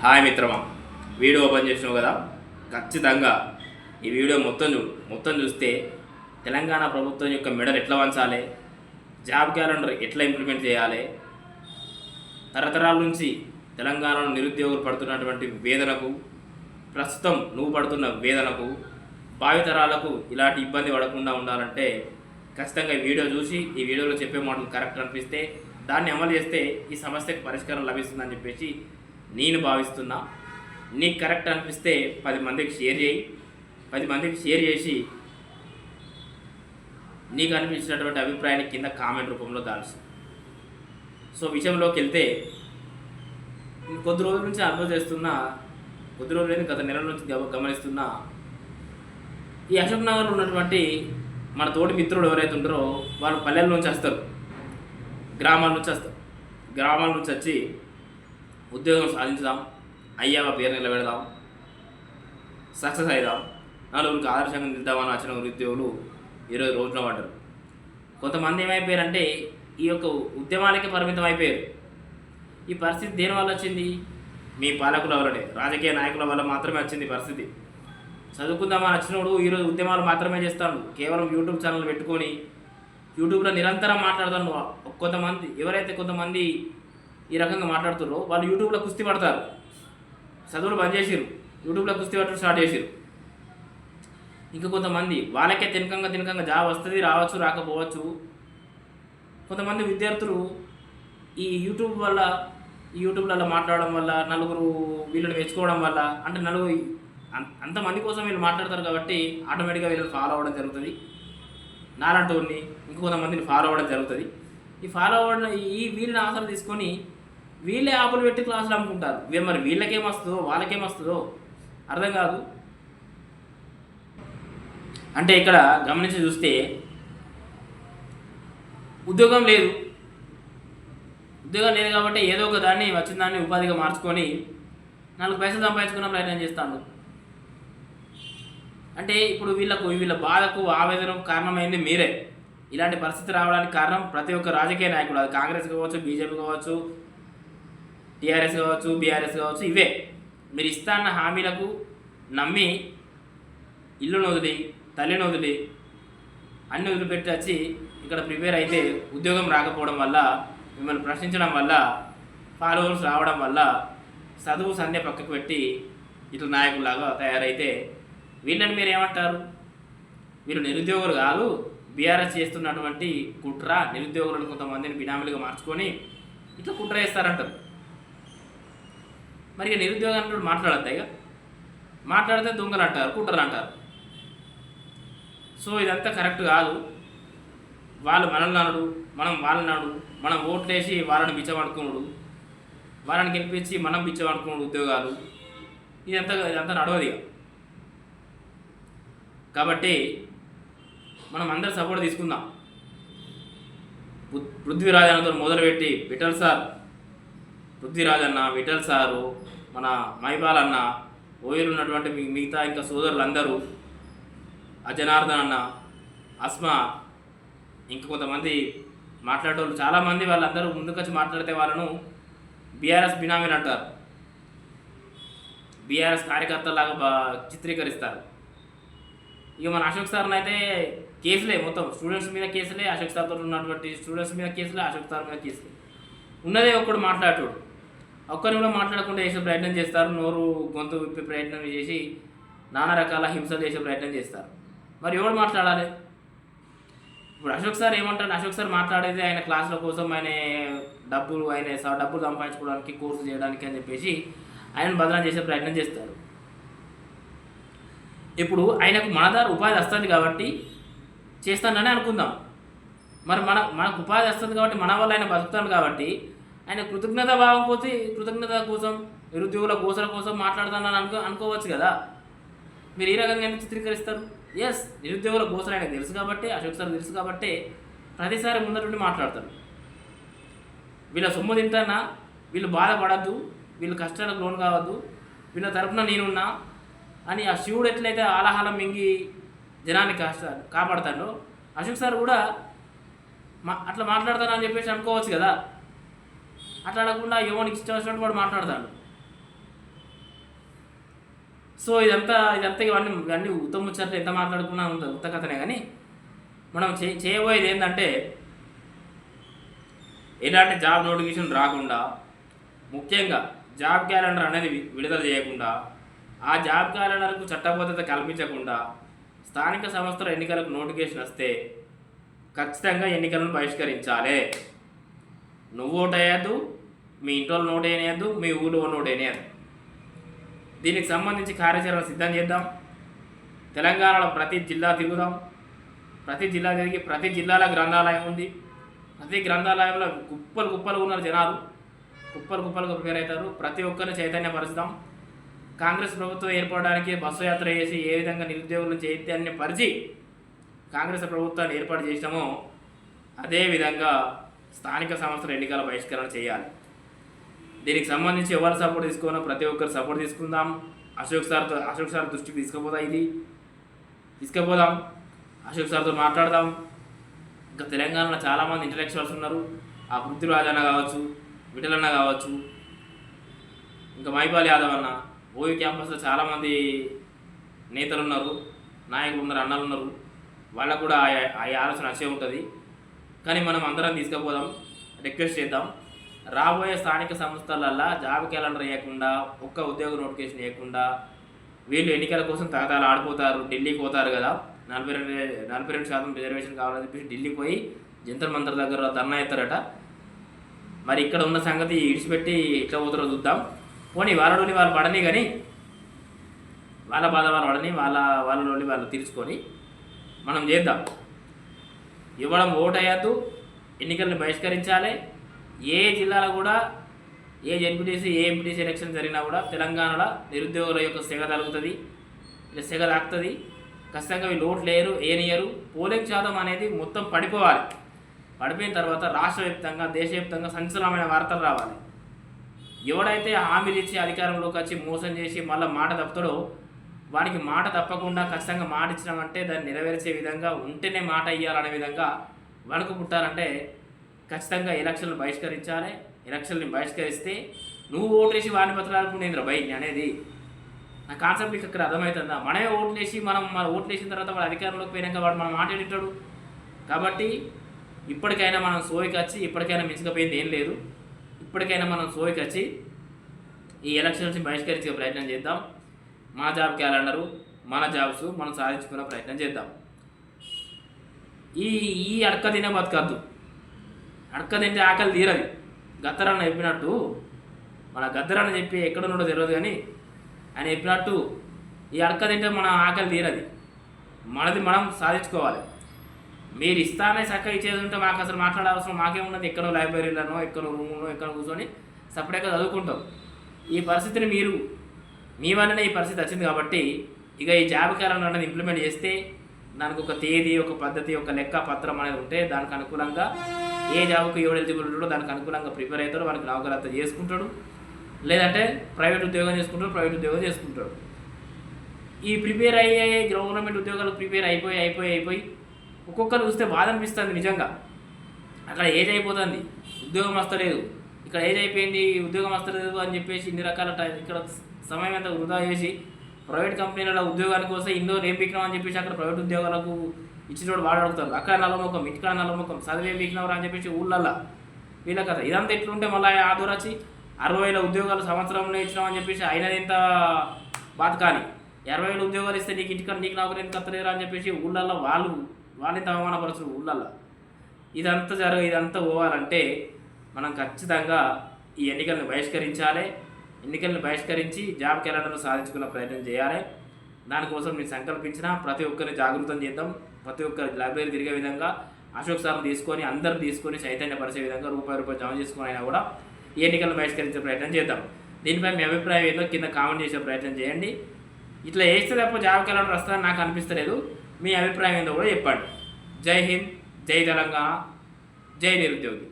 Hi మిత్రమా. Video open చేసినావు కదా? ఖచ్చితంగా. ఈ వీడియో మొత్తం చూడు. మొత్తం చూస్తే తెలంగాణ ప్రభుత్వం యొక్క మెడల్ ఎట్లా వంచాలి? జాబ్ క్యాలెండర్ ఎట్లా ఇంప్లిమెంట్ చేయాలి? తరతరాల నుంచి తెలంగాణలో నిరుద్యోగులు పడుతున్నటువంటి వేదనకు ప్రస్తుతం నువ్వు పడుతున్న వేదనకు భావితరాలకు ఇలాంటి ఇబ్బంది పడకుండా ఉండాలంటే ఖచ్చితంగా ఈ వీడియో చూసి ఈ వీడియోలో చెప్పే మాటలు కరెక్ట్ అనిపిస్తే దాన్ని అమలు చేస్తే ఈ సమస్యకు పరిష్కారం లభిస్తుందని చెప్పేసి నేను భావిస్తున్నా. నీకు కరెక్ట్ అనిపిస్తే పది మందికి షేర్ చేయి. పది మందికి షేర్ చేసి నీకు అనిపించినటువంటి అభిప్రాయాన్ని కింద కామెంట్ రూపంలో దాల్చు. సో విషయంలోకి వెళ్తే కొద్ది రోజుల నుంచి అబ్జర్వ్ చేస్తున్నా కొద్ది రోజులు లేదు గత నెల నుంచి గమ- గమనిస్తున్నా ఈ అశోక్ నగర్లో ఉన్నటువంటి మన తోటి మిత్రులు ఎవరైతే ఉంటారో వాళ్ళు పల్లెల నుంచి వస్తారు. గ్రామాల నుంచి వస్తారు. గ్రామాల నుంచి వచ్చి ఉద్యోగం సాధించుదాం అయ్యాక పేరు నిలబెడదాం సక్సెస్ అయిదాం. నలుగురికి ఆదర్శంగా నిలుద్దామని వచ్చిన నిరుద్యోగులు ఈరోజు రోజున పడ్డారు. కొంతమంది ఏమైపోయారంటే ఈ యొక్క ఉద్యమాలకే పరిమితం అయిపోయారు. ఈ పరిస్థితి దేని వల్ల వచ్చింది? మీ పాలకుల వల్లనే రాజకీయ నాయకుల వల్ల మాత్రమే వచ్చింది పరిస్థితి. చదువుకుందామని వచ్చినప్పుడు ఈరోజు ఉద్యమాలు మాత్రమే చేస్తాడు. కేవలం యూట్యూబ్ ఛానల్ పెట్టుకొని యూట్యూబ్లో నిరంతరం మాట్లాడతాను కొంతమంది ఎవరైతే కొంతమంది ఈ రకంగా మాట్లాడుతున్నారు వాళ్ళు యూట్యూబ్లో కుస్తీ పడతారు. చదువులు బంద్ చేసిరు యూట్యూబ్లో కుస్తీ పట్టడం స్టార్ట్ చేసిరు ఇంకా కొంతమంది వాళ్ళకే తినకంగా తినకంగా జాబ్ వస్తుంది రావచ్చు రాకపోవచ్చు. కొంతమంది విద్యార్థులు ఈ యూట్యూబ్ వల్ల ఈ యూట్యూబ్లలో మాట్లాడడం వల్ల నలుగురు వీళ్ళని మెచ్చుకోవడం వల్ల అంటే నలుగురు అంతమంది కోసం వీళ్ళు మాట్లాడతారు కాబట్టి ఆటోమేటిక్గా వీళ్ళని ఫాలో అవ్వడం జరుగుతుంది. నాలంటోని ఇంకొంతమందిని ఫాలో అవ్వడం జరుగుతుంది. ఈ ఫాలో అవ్వడం ఈ వీళ్ళని ఆసలు తీసుకొని వీళ్ళే ఆపులు పెట్టి క్లాసులు అమ్ముకుంటారు. మరి వీళ్ళకేమొస్తుందో వాళ్ళకేమొస్తుందో వాళ్ళకేం వస్తుందో అర్థం కాదు. అంటే ఇక్కడ గమనించి చూస్తే ఉద్యోగం లేదు. ఉద్యోగం లేదు కాబట్టి ఏదో ఒక దాన్ని వచ్చిన దాన్ని ఉపాధిగా మార్చుకొని నాలుగు పైసలు సంపాదించుకున్న ప్రయత్నం చేస్తాను అంటే ఇప్పుడు వీళ్ళకు వీళ్ళ బాధకు ఆవేదనకు కారణమైంది మీరే. ఇలాంటి పరిస్థితి రావడానికి కారణం ప్రతి ఒక్క రాజకీయ నాయకుడు అది కాంగ్రెస్ కావచ్చు బీజేపీ కావచ్చు టీఆర్ఎస్ కావచ్చు బీఆర్ఎస్ కావచ్చు ఇవే. మీరు ఇస్తా అన్న హామీలకు నమ్మి ఇల్లును వదిలి తల్లిని వదిలి అన్ని వదిలిపెట్టి వచ్చి ఇక్కడ ప్రిపేర్ అయితే ఉద్యోగం రాకపోవడం వల్ల మిమ్మల్ని ప్రశ్నించడం వల్ల ఫాలోవర్స్ రావడం వల్ల చదువు సంధ్య పక్కకు పెట్టి ఇట్లా నాయకులాగా తయారైతే వీళ్ళని మీరు ఏమంటారు? వీళ్ళు నిరుద్యోగులు కాదు బీఆర్ఎస్ చేస్తున్నటువంటి కుట్ర నిరుద్యోగులను కొంతమందిని బినామీలుగా మార్చుకొని ఇట్లా కుట్ర చేస్తారంటారు. మరి ఇక నిరుద్యోగాన్ని మాట్లాడద్దా ఇక? మాట్లాడితే దొంగలు అంటారు కుట్రలు అంటారు. సో ఇదంతా కరెక్ట్ కాదు. వాళ్ళు మనల్ని అనడు మనం వాళ్ళని అనడు మనం ఓట్లేసి వాళ్ళని బిచ్చబడుకున్నాడు వాళ్ళని గెలిపించి మనం బిచ్చబడుకున్నాడు ఉద్యోగాలు. ఇదంతా ఇదంతా నడవదు కాబట్టి మనం అందరు సపోర్ట్ తీసుకుందాం. పృథ్వీరాజ్ అన్నతో మొదలుపెట్టి విఠల్ సార్ పృథ్వీరాజ్ అన్న విఠల్ సారు మన మైపాల్ అన్న ఓయిలు ఉన్నటువంటి మీ- మిగతా ఇంకా సోదరులందరూ అజనార్దన్ అన్న అస్మా ఇంకా కొంతమంది మాట్లాడేవాళ్ళు చాలామంది వాళ్ళందరూ ముందుకొచ్చి మాట్లాడితే వాళ్ళను బీఆర్ఎస్ బినామీలు అంటారు. బీఆర్ఎస్ కార్యకర్తలాగా బా చిత్రీకరిస్తారు. ఇక మన అశోక్ సార్ని అయితే కేసులే మొత్తం. స్టూడెంట్స్ మీద కేసులే అశోక్ సార్తో ఉన్నటువంటి స్టూడెంట్స్ మీద కేసులే అశోక్ సార్ మీద కేసులే. ఉన్నదే ఒక్కడు మాట్లాడతాడు. ఒక్కరిని కూడా మాట్లాడకుండా చేసే ప్రయత్నం చేస్తారు. నోరు గొంతు విప్పి ప్రయత్నం చేసి నానా రకాల హింసలు చేసే ప్రయత్నం చేస్తారు. మరి ఎవడు మాట్లాడాలి? ఇప్పుడు అశోక్ సార్ ఏమంటాడు అశోక్ సార్ మాట్లాడేది ఆయన క్లాసుల కోసం ఆయన డబ్బులు ఆయన డబ్బులు సంపాదించుకోవడానికి కోర్సు చేయడానికి అని చెప్పేసి ఆయన బదనం చేసే ప్రయత్నం చేస్తారు. ఇప్పుడు ఆయనకు మన ఉపాధి వస్తుంది కాబట్టి చేస్తానని అనుకుందాం. మరి మన మనకు ఉపాధి వస్తుంది కాబట్టి మన వల్ల ఆయన బతుకుతాడు కాబట్టి ఆయన కృతజ్ఞత భావం పోతే కృతజ్ఞత కోసం నిరుద్యోగుల గోసల కోసం మాట్లాడతానని అనుకో అనుకోవచ్చు కదా. మీరు ఈ రకంగా ఎందుకు చిత్రీకరిస్తారు? ఎస్ నిరుద్యోగుల గోసలు ఆయనకు తెలుసు కాబట్టి అశోక్ సార్ తెలుసు కాబట్టి ప్రతిసారి ముందరుండి మాట్లాడతారు. వీళ్ళ సొమ్ము తింటానా? వీళ్ళు బాధపడద్దు వీళ్ళు కష్టాలకు లోన్ కావద్దు వీళ్ళ తరపున నేనున్నా అని ఆ శివుడు ఎట్లయితే ఆలాహలం మింగి జనాన్ని కష్ట కాపాడతాడో అశోక్ సార్ కూడా మా అట్లా మాట్లాడతానని చెప్పేసి అనుకోవచ్చు కదా. మాట్లాడకుండా అనకుండా ఎవరికి ఇష్టం వచ్చినట్టు వాడు మాట్లాడతాడు. సో ఇదంతా ఇదంతా ఇవన్నీ ఇవన్నీ ఉత్తమ ముచ్చట్లు ఎంత మాట్లాడుకున్నా ఉంత ఉత్త కథనే కానీ మనం చే చేయబోయేది ఏంటంటే ఎలాంటి జాబ్ నోటిఫికేషన్ రాకుండా ముఖ్యంగా జాబ్ క్యాలెండర్ అనేది విడుదల చేయకుండా ఆ జాబ్ క్యాలెండర్కు చట్టబద్ధత కల్పించకుండా స్థానిక సంస్థల ఎన్నికలకు నోటిఫికేషన్ వస్తే ఖచ్చితంగా ఎన్నికలను బహిష్కరించాలి. నువ్వు ఓటేయద్దు మీ ఇంట్లో నోటు వేయలేదు మీ ఊళ్ళో నోటు వేయలేదు దీనికి సంబంధించి కార్యాచరణ సిద్ధం చేద్దాం. తెలంగాణలో ప్రతి జిల్లా తిరుగుదాం. ప్రతి జిల్లా తిరిగి ప్రతి జిల్లాలో గ్రంథాలయం ఉంది. ప్రతి గ్రంథాలయంలో కుప్పలు కుప్పలు ఉన్నారు జనాలు. కుప్పలు కుప్పలుగా ప్రిపేర్ అవుతారు. ప్రతి ఒక్కరిని చైతన్యపరుచుదాం కాంగ్రెస్ ప్రభుత్వం ఏర్పడడానికి బస్సు యాత్ర చేసి ఏ విధంగా నిరుద్యోగులను చైతన్యపరిచి కాంగ్రెస్ ప్రభుత్వాన్ని ఏర్పాటు చేసినామో అదేవిధంగా స్థానిక సంస్థల ఎన్నికల బహిష్కరణ చేయాలి. దీనికి సంబంధించి ఎవరు సపోర్ట్ తీసుకోవాలో ప్రతి ఒక్కరు సపోర్ట్ తీసుకుందాం. అశోక్ సార్తో అశోక్ సార్ దృష్టికి తీసుకుపోదా ఇది? తీసుకుపోదాం. అశోక్ సార్తో మాట్లాడదాం. ఇంకా తెలంగాణలో చాలామంది ఇంటలెక్చువల్స్ ఉన్నారు. ఆ పృథ్వీరాజ్ అన్న కావచ్చు విఠలన్న కావచ్చు ఇంకా మైపాల్ యాదవ్ అన్న. ఓయూ క్యాంపస్లో చాలామంది నేతలు ఉన్నారు. నాయకులు ఉన్నారు అన్నలు ఉన్నారు. వాళ్ళకు కూడా ఆ- ఆ ఆలోచన వచ్చే ఉంటుంది. కానీ మనం అందరం తీసుకుపోదాం రిక్వెస్ట్ చేద్దాం. రాబోయే స్థానిక సంస్థలల్లో జాబ్ క్యాలెండర్ వేయకుండా ఒక్క ఉద్యోగ నోటిఫికేషన్ వేయకుండా వీళ్ళు ఎన్నికల కోసం తగతాలు ఆడిపోతారు ఢిల్లీకి పోతారు కదా. నలభై రెండు నలభై రెండు శాతం రిజర్వేషన్ కావాలని చెప్పేసి ఢిల్లీకి పోయి జంతర్ మంతర్ దగ్గర ధర్నా ఎత్తారట మరి ఇక్కడ ఉన్న సంగతి ఇడిచిపెట్టి ఇట్లా పోతారో చూద్దాం. పోనీ వాళ్ళని వాళ్ళు పడని కానీ వాళ్ళ బాధ వాళ్ళు పడని వాళ్ళ వాళ్ళని వాళ్ళు తీర్చుకొని మనం చేద్దాం. ఇవ్వడం ఓటు వేయద్దు ఎన్నికలను బహిష్కరించాలి. ఏ జిల్లాలో కూడా ఏ జడ్పీటీసీ ఏ ఎంపీటీసీ ఎలక్షన్ జరిగినా కూడా తెలంగాణలో నిరుద్యోగుల యొక్క సెగ తగ్గుతుంది ఇలా సెగ తాకుతుంది ఖచ్చితంగా వీళ్ళు ఓట్లు లేరు ఏనియరు పోలింగ్ శాతం అనేది మొత్తం పడిపోవాలి. పడిపోయిన తర్వాత రాష్ట్ర వ్యాప్తంగా దేశవ్యాప్తంగా సంచలనమైన వార్తలు రావాలి. ఎవడైతే హామీలు ఇచ్చి అధికారంలోకి వచ్చి మోసం చేసి మళ్ళీ మాట తప్పుతాడో వానికి మాట తప్పకుండా ఖచ్చితంగా మాట ఇచ్చినామంటే దాన్ని నెరవేర్చే విధంగా ఉంటేనే మాట ఇవ్వాలనే విధంగా వణుకు పుట్టాలంటే ఖచ్చితంగా ఎలక్షన్లు బహిష్కరించాలి. ఎలక్షన్ని బహిష్కరిస్తే నువ్వు ఓటేసి వాడిని బతలాడుకునేంద్ర భయ్ అనేది నా కాన్సెప్ట్ మీకు ఇక్కడ అర్థమవుతుందా? మనమే ఓట్లేసి మనం మన ఓట్లేసిన తర్వాత వాడు అధికారంలోకి పోయినాక వాడు మనం మాట్లాడేటాడు కాబట్టి ఇప్పటికైనా మనం సోయికి వచ్చి ఇప్పటికైనా మించకపోయింది ఏం లేదు. ఇప్పటికైనా మనం సోయికి వచ్చి ఈ ఎలక్షన్స్ని బహిష్కరించే ప్రయత్నం చేద్దాం. మా జాబ్ క్యాలెండరు మన జాబ్స్ మనం సాధించుకునే ప్రయత్నం చేద్దాం. ఈ ఈ అడక తినే బతకద్దు. అడక తింటే ఆకలి తీరది. గద్దరన్న చెప్పినట్టు మన గద్దరన్న చెప్పి ఎక్కడున్నాడో తెలియదు కానీ ఆయన చెప్పినట్టు ఈ అడక తింటే మన ఆకలి తీరది. మనది మనం సాధించుకోవాలి. మీరు ఇస్తానే చక్కగా ఇచ్చేది ఉంటే మాకు అసలు మాట్లాడాల్సిన మాకేమున్నది ఎక్కడో లైబ్రరీలోనో ఎక్కడో రూమ్లో ఎక్కడ కూర్చొని సపరేట్గా చదువుకుంటాం. ఈ పరిస్థితిని మీరు మీ వల్లనే ఈ పరిస్థితి వచ్చింది కాబట్టి ఇక ఈ జాబ్ క్యాలెండర్ అనేది ఇంప్లిమెంట్ చేస్తే దానికి ఒక తేదీ ఒక పద్ధతి ఒక లెక్క పత్రం అనేది ఉంటే దానికి అనుకూలంగా ఏ జాబ్కు ఎవడు ఎలిజిబుల్ ఉంటాడో దానికి అనుకూలంగా ప్రిపేర్ అవుతాడు వానికి నౌకరత చేసుకుంటాడు. లేదంటే ప్రైవేట్ ఉద్యోగం చేసుకుంటాడు ప్రైవేట్ ఉద్యోగం చేసుకుంటాడు. ఈ ప్రిపేర్ అయ్యే గవర్నమెంట్ ఉద్యోగాలు ప్రిపేర్ అయిపోయి అయిపోయి అయిపోయి ఒక్కొక్కరు చూస్తే బాధ అనిపిస్తుంది నిజంగా. అక్కడ ఏజ్ అయిపోతుంది ఉద్యోగం వస్తలేదు. ఇక్కడ ఏజ్ అయిపోయింది ఉద్యోగం వస్తలేదు అని చెప్పేసి ఇన్ని రకాల టైం ఇక్కడ సమయం అంతా వృధా చేసి ప్రైవేట్ కంపెనీలలో ఉద్యోగానికి కోసం ఇందో ఏం అని చెప్పేసి అక్కడ ప్రైవేట్ ఉద్యోగాలకు ఇచ్చినోడు వాడు అడుగుతారు అక్కడ నల్లముఖం ఇక్కడ నల్లముఖం చదివేం పీకినవరా అని చెప్పేసి ఊళ్ళల్లో వీళ్ళ కథ. ఇదంతా ఎట్లుంటే మళ్ళీ ఆదూరచ్చి అరవై వేల ఉద్యోగాలు సంవత్సరంలో ఇచ్చినామని చెప్పేసి అయినది ఎంత బాధ కానీ ఇరవై వేల ఉద్యోగాలు ఇస్తే నీకు ఇంటికన్నా నీకు నాకు ఎందుకు కత్తలేరా అని చెప్పేసి ఊళ్ళల్లో వాళ్ళు వాళ్ళని అవమానపరచరు ఊళ్ళల్లో? ఇదంతా జరగ ఇదంతా పోవాలంటే మనం ఖచ్చితంగా ఈ ఎన్నికలను బహిష్కరించాలి. ఎన్నికలను బహిష్కరించి జాబ్ క్యాలెండర్ను సాధించుకునే ప్రయత్నం చేయాలి. దానికోసం నేను సంకల్పించిన ప్రతి ఒక్కరిని జాగృతం చేద్దాం. ప్రతి ఒక్కరి లైబ్రరీ తిరిగే విధంగా అశోక్ సార్ని తీసుకొని అందరు తీసుకొని చైతన్యపరిచే విధంగా రూపాయి రూపాయి జమ చేసుకుని అయినా కూడా ఈ ఎన్నికలను బహిష్కరించే ప్రయత్నం చేద్దాం. దీనిపై మీ అభిప్రాయం ఏందో కింద కామెంట్ చేసే ప్రయత్నం చేయండి. ఇట్లా వేస్తే తప్ప జాబ్ క్యాలెండర్ వస్తుందని నాకు అనిపిస్తలేదు. మీ అభిప్రాయం ఏందో కూడా చెప్పండి. జై హింద్ జై తెలంగాణ జై నిరుద్యోగి.